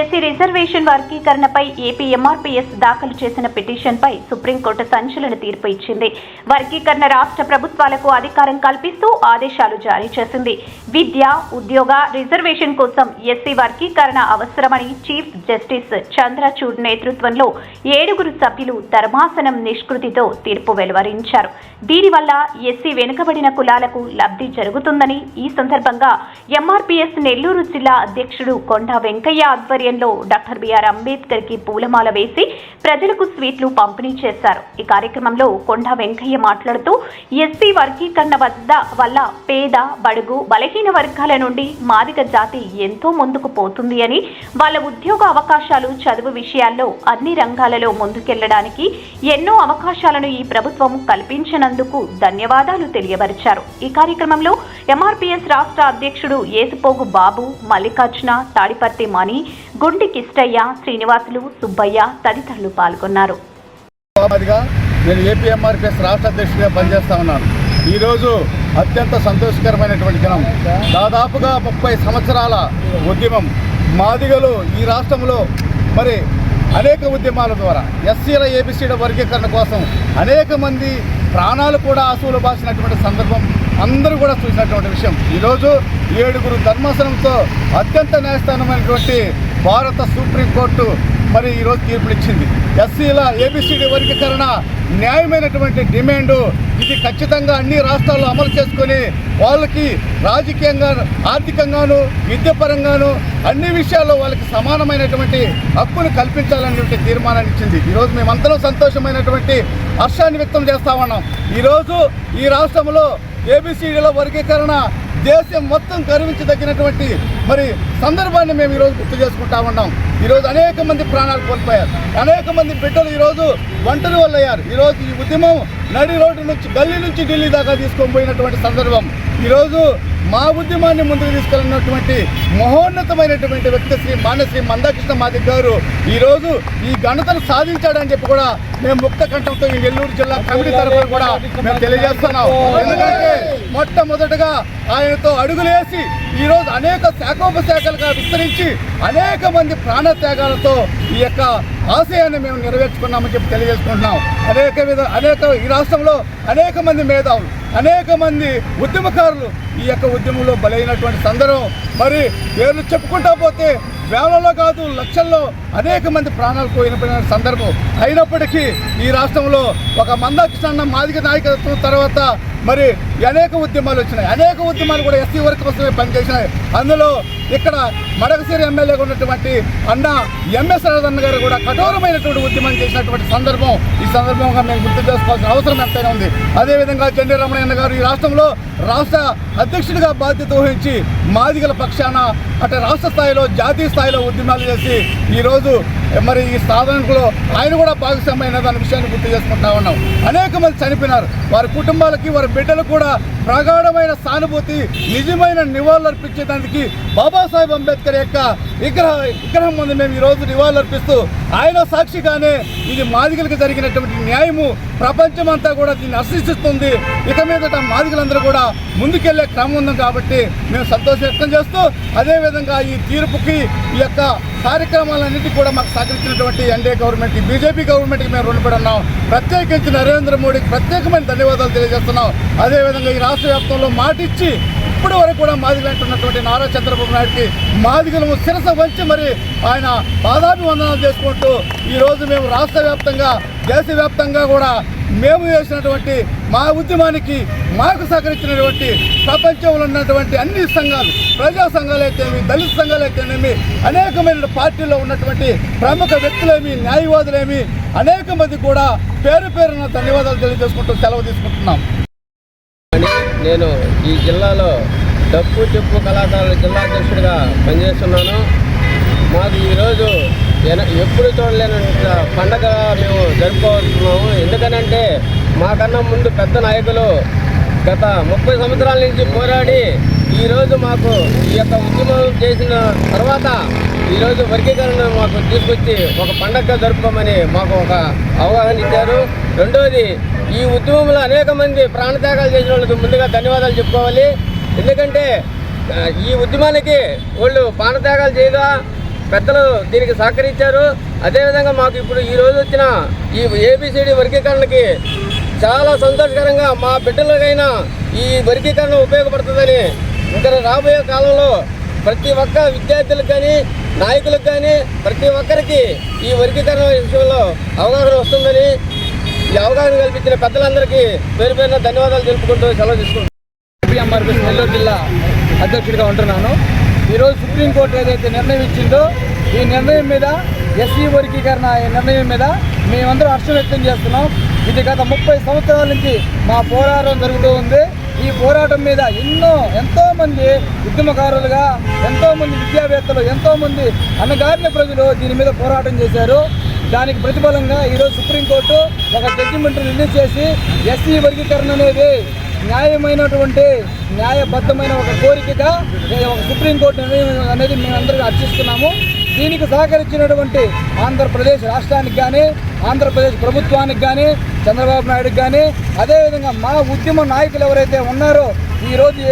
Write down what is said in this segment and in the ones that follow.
SC reservation వర్గీకరణపై AP MRPS దాఖలు చేసిన పిటిషన్పై సుప్రీంకోర్టు సంచలన తీర్పు ఇచ్చింది. వర్గీకరణ రాష్ట్ర ప్రభుత్వాలకు అధికారం కల్పిస్తూ ఆదేశాలు జారీ చేసింది. విద్య ఉద్యోగ రిజర్వేషన్ కోసం ఎస్సీ వర్గీకరణ అవసరమని చీఫ్ జస్టిస్ చంద్రచూడ్ నేతృత్వంలో ఏడుగురు సభ్యులు ధర్మాసనం నిష్కృతితో తీర్పు వెలువరించారు. దీనివల్ల ఎస్సీ వెనుకబడిన కులాలకు లబ్ధి జరుగుతుందని ఈ సందర్భంగా ఎంఆర్పీఎస్ నెల్లూరు జిల్లా అధ్యక్షుడు కొండా వెంకయ్య ఆధ్వర్యంలో డాక్టర్ బిఆర్ అంబేద్కర్కి పూలమాల వేసి ప్రజలకు స్వీట్లు పంపిణీ చేశారు. ఈ కార్యక్రమంలో కొండ వెంకయ్య మాట్లాడుతూ ఎస్సీ వర్గీకరణ వద్ద వల్ల పేద బడుగు బలహీన వర్గాల నుండి మాదిక జాతి ఎంతో ముందుకు పోతుంది అని వాళ్ళ ఉద్యోగ అవకాశాలు చదువు విషయాల్లో అన్ని రంగాలలో ముందుకెళ్ళడానికి ఎన్నో అవకాశాలను ఈ ప్రభుత్వం కల్పించినందుకు ధన్యవాదాలు తెలియపరిచారు. ఈ కార్యక్రమంలో ఎంఆర్పీఎస్ రాష్ట్ర అధ్యక్షుడు ఏసుపోగు బాబు మల్లికార్జున తాడిపర్తి మణి గుండి కిష్టయ్య శ్రీనివాసులు సుబ్బయ్య తదితరులు పాల్గొన్నారు. నేను ఏపీఎంఆర్పిఎస్ రాష్ట్ర అధ్యక్షుడిగా పనిచేస్తా ఉన్నాను. ఈరోజు అత్యంత సంతోషకరమైనటువంటి దినం. దాదాపుగా ముప్పై సంవత్సరాల ఉద్యమం. మాదిగలు ఈ రాష్ట్రంలో మరి అనేక ఉద్యమాల ద్వారా ఎస్సీల ఏబిసీల వర్గీకరణ కోసం అనేక మంది ప్రాణాలు కూడా ఆశువులు బాసినటువంటి సందర్భం అందరూ కూడా చూసినటువంటి విషయం. ఈరోజు ఏడుగురు ధర్మాసనంతో అత్యంత న్యాయస్థానమైనటువంటి భారత సుప్రీంకోర్టు మరి ఈరోజు తీర్పునిచ్చింది. ఎస్సీల ఏబిసిడి వర్గీకరణ న్యాయమైనటువంటి డిమాండు ఇది ఖచ్చితంగా అన్ని రాష్ట్రాల్లో అమలు చేసుకొని వాళ్ళకి రాజకీయంగా ఆర్థికంగాను విద్యపరంగాను అన్ని విషయాల్లో వాళ్ళకి సమానమైనటువంటి హక్కును కల్పించాలనేటువంటి తీర్మానాన్ని ఇచ్చింది ఈరోజు మేమందరం సంతోషమైనటువంటి హర్షాన్ని వ్యక్తం చేస్తా ఉన్నాం. ఈరోజు ఈ రాష్ట్రంలో ఏబిసిడిలో వర్గీకరణ దేశం మొత్తం గర్వించదగినటువంటి మరి సందర్భాన్ని మేము ఈరోజు గుర్తు చేసుకుంటా ఉన్నాం. ఈరోజు అనేక మంది ప్రాణాలు కోల్పోయారు. అనేక మంది బిడ్డలు ఈరోజు ఒంటరి వాళ్ళు అయ్యారు ఈరోజు ఈ ఉద్యమం నడి రోడ్డు నుంచి గల్లీ నుంచి ఢిల్లీ దాకా తీసుకొని పోయినటువంటి సందర్భం. ఈరోజు మా ఉద్యమాన్ని ముందుకు తీసుకెళ్ళినటువంటి మహోన్నతమైనటువంటి వ్యక్తి శ్రీ మానశ్రీ మందాకృష్ణ మాదిక్ గారు ఈరోజు ఈ ఘనతను సాధించాడని చెప్పి కూడా మేము ముక్త కంఠంతో ఈ నెల్లూరు జిల్లా కమిటీ తరఫున కూడా మేము తెలియజేస్తున్నాం. ఎందుకంటే మొట్టమొదటగా ఆయనతో అడుగులేసి ఈరోజు అనేక శాఖోపశాఖలుగా విస్తరించి అనేక మంది ప్రాణత్యాగాలతో ఈ యొక్క ఆశయాన్ని మేము నెరవేర్చుకున్నామని చెప్పి తెలియజేసుకుంటున్నాం. అనేక విధ అనేక ఈ రాష్ట్రంలో అనేక మంది మేధావులు అనేక మంది ఉద్యమకారులు ఈ యొక్క ఉద్యమంలో బలైనటువంటి సందర్భం. మరి పేర్లు చెప్పుకుంటా పోతే వేలలో కాదు లక్షల్లో అనేక మంది ప్రాణాలు పోయిన సందర్భం అయినప్పటికీ ఈ రాష్ట్రంలో ఒక మందాకృష్ణ మాదిగ నాయకత్వం తర్వాత మరి అనేక ఉద్యమాలు వచ్చినాయి. అనేక ఉద్యమాలు కూడా ఎస్సీ వర్క్ కోసమే పనిచేసినాయి. అందులో ఇక్కడ మడకసిరి ఎమ్మెల్యేగా ఉన్నటువంటి అన్న ఎంఎస్ రాజన్న గారు కూడా కఠోరమైనటువంటి ఉద్యమం చేసినటువంటి సందర్భం. ఈ సందర్భంగా మేము గుర్తు చేసుకోవాల్సిన అవసరం ఎంతైనా ఉంది. అదేవిధంగా జెండి రమణయ్య గారు ఈ రాష్ట్రంలో రాష్ట్ర అధ్యక్షుడిగా బాధ్యత వహించి మాదిగల పక్షాన అటు రాష్ట్ర స్థాయిలో జాతీయ స్థాయిలో ఉద్యమాలు చేసి ఈరోజు మరి ఈ సాధనలో ఆయన కూడా భాగస్వామైన దాని విషయాన్ని గుర్తు చేసుకుంటా ఉన్నాం. అనేక మంది చనిపోయినారు. వారి కుటుంబాలకి వారి బిడ్డలకు కూడా ప్రగాఢమైన సానుభూతి నిజమైన నివాళులర్పించేదానికి బాబాసాహెబ్ అంబేద్కర్ యొక్క విగ్రహ విగ్రహం ముందు మేము ఈరోజు నివాళులర్పిస్తూ ఆయన సాక్షిగానే ఇది మాదిగలకు జరిగినటువంటి న్యాయము. ప్రపంచమంతా కూడా దీన్ని హర్షిస్తుంది ఇక మీదట మాదిగలందరూ కూడా ముందుకెళ్ళే క్రమం ఉంది కాబట్టి మేము సంతోషం వ్యక్తం చేస్తూ అదేవిధంగా ఈ తీర్పుకి ఈ యొక్క కార్యక్రమాలన్నింటికి కూడా మాకు సహకరించినటువంటి ఎన్డీఏ గవర్నమెంట్ బీజేపీ గవర్నమెంట్కి మేము రుణపడి ఉన్నాం ప్రత్యేకించి నరేంద్ర మోడీకి ప్రత్యేకమైన ధన్యవాదాలు తెలియజేస్తున్నాం. అదేవిధంగా ఈ రాష్ట్ర వ్యాప్తంలో మాటిచ్చి ఇప్పటి వరకు కూడా మాదిగలు అంటున్నటువంటి నారా చంద్రబాబు నాయుడుకి మాదిగలము శిరస వంచి మరి ఆయన పాదాభివందనాలు చేసుకుంటూ ఈరోజు మేము రాష్ట్ర వ్యాప్తంగా దేశవ్యాప్తంగా కూడా మేము చేసినటువంటి మా ఉద్యమానికి మాకు సహకరించినటువంటి ప్రపంచంలో ఉన్నటువంటి అన్ని సంఘాలు ప్రజా సంఘాలు అయితేనేమి దళిత సంఘాలు అయితేనేమి అనేకమైన పార్టీల్లో ఉన్నటువంటి ప్రముఖ వ్యక్తులేమి న్యాయవాదులేమి అనేక మంది కూడా పేరు పేరున ధన్యవాదాలు తెలియజేసుకుంటూ సెలవు తీసుకుంటున్నాం. నేను ఈ జిల్లాలో డప్పు చెప్పు కళాకారుల జిల్లా అధ్యక్షుడిగా పనిచేస్తున్నాను. మాకు ఈరోజు ఎన- ఎప్పుడు చూడలేని పండగ మేము జరుపుకోవాల్స్తున్నాము ఎందుకనంటే మాకన్నా ముందు పెద్ద నాయకులు గత ముప్పై సంవత్సరాల నుంచి పోరాడి ఈరోజు మాకు ఈ యొక్క ఉద్యమం చేసిన తర్వాత ఈరోజు వర్గీకరణ మాకు తీసుకొచ్చి ఒక పండగగా జరుపుకోమని మాకు ఒక అవగాహన ఇచ్చారు. రెండోది ఈ ఉద్యమంలో అనేక మంది ప్రాణత్యాగాలు చేసిన వాళ్ళకి ముందుగా ధన్యవాదాలు చెప్పుకోవాలి. ఎందుకంటే ఈ ఉద్యమానికి వాళ్ళు ప్రాణత్యాగాలు చేయగా పెద్దలు దీనికి సహకరించారు. అదేవిధంగా మాకు ఇప్పుడు ఈ రోజు వచ్చిన ఈ ఏబిసిడి వర్గీకరణకి చాలా సంతోషకరంగా మా బిడ్డలకైనా ఈ వర్గీకరణ ఉపయోగపడుతుందని. ఇంకా రాబోయే కాలంలో ప్రతి ఒక్క విద్యార్థులకు కానీ నాయకులకు కానీ ప్రతి ఒక్కరికి ఈ వర్గీకరణ విషయంలో అవగాహన వస్తుందని ఈ అవగాహన కల్పించిన పెద్దలందరికీ పేరు పేరున ధన్యవాదాలు తెలుపుకుంటూ సెలవు తీసుకుంటున్నాను. ఎంఆర్పీ నెల్లూరు జిల్లా అధ్యక్షుడిగా ఉంటున్నాను. ఈరోజు సుప్రీంకోర్టు ఏదైతే నిర్ణయం ఇచ్చిందో ఈ నిర్ణయం మీద ఎస్సీ వర్గీకరణ ఈ నిర్ణయం మీద మేమందరం హర్షం వ్యక్తం చేస్తున్నాం. ఇది గత ముప్పై సంవత్సరాల నుంచి మా పోరాటం జరుగుతూ ఉంది. ఈ పోరాటం మీద ఎన్నో ఎంతోమంది ఉద్యమకారులుగా ఎంతోమంది విద్యావేత్తలు ఎంతోమంది అన్నగారిన ప్రజలు దీని మీద పోరాటం చేశారు. దానికి ప్రతిఫలంగా ఈరోజు సుప్రీంకోర్టు ఒక జడ్జిమెంట్ రిలీజ్ చేసి ఎస్సీ వర్గీకరణ అనేది న్యాయమైనటువంటి న్యాయబద్ధమైన ఒక కోరికగా ఒక సుప్రీంకోర్టు నిర్ణయం అనేది మేము అందరికీ అర్చిస్తున్నాము. దీనికి సహకరించినటువంటి ఆంధ్రప్రదేశ్ రాష్ట్రానికి కానీ ఆంధ్రప్రదేశ్ ప్రభుత్వానికి కానీ చంద్రబాబు నాయుడు కానీ అదేవిధంగా మా ఉద్యమ నాయకులు ఎవరైతే ఉన్నారో ఈరోజు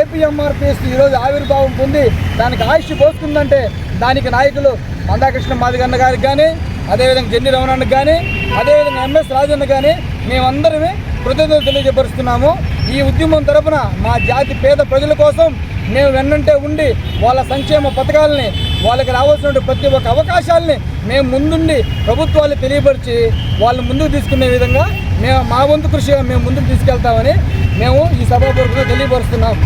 ఏపీఎంఆర్పిఎస్ ఈరోజు ఆవిర్భావం పొంది దానికి ఆయుష్ పోస్తుందంటే దానికి నాయకులు మందాకృష్ణ మాదిగన్న గారికి కానీ అదేవిధంగా జెన్ని రమణకి కానీ అదేవిధంగా ఎంఎస్ రాజన్న కానీ మేమందరమే కృతజ్ఞతలు తెలియజేపరుస్తున్నాము ఈ ఉద్యమం తరపున మా జాతి పేద ప్రజల కోసం మేము వెన్నంటే ఉండి వాళ్ళ సంక్షేమ పథకాలని వాళ్ళకి రావాల్సిన ప్రతి ఒక్క అవకాశాలని మేము ముందుండి ప్రభుత్వాలు తెలియపరిచి వాళ్ళు ముందుకు తీసుకునే విధంగా మేము మా వంతు కృషిగా మేము ముందుకు తీసుకెళ్తామని మేము ఈ సభాపూర్వకంగా తెలియపరుస్తున్నాం.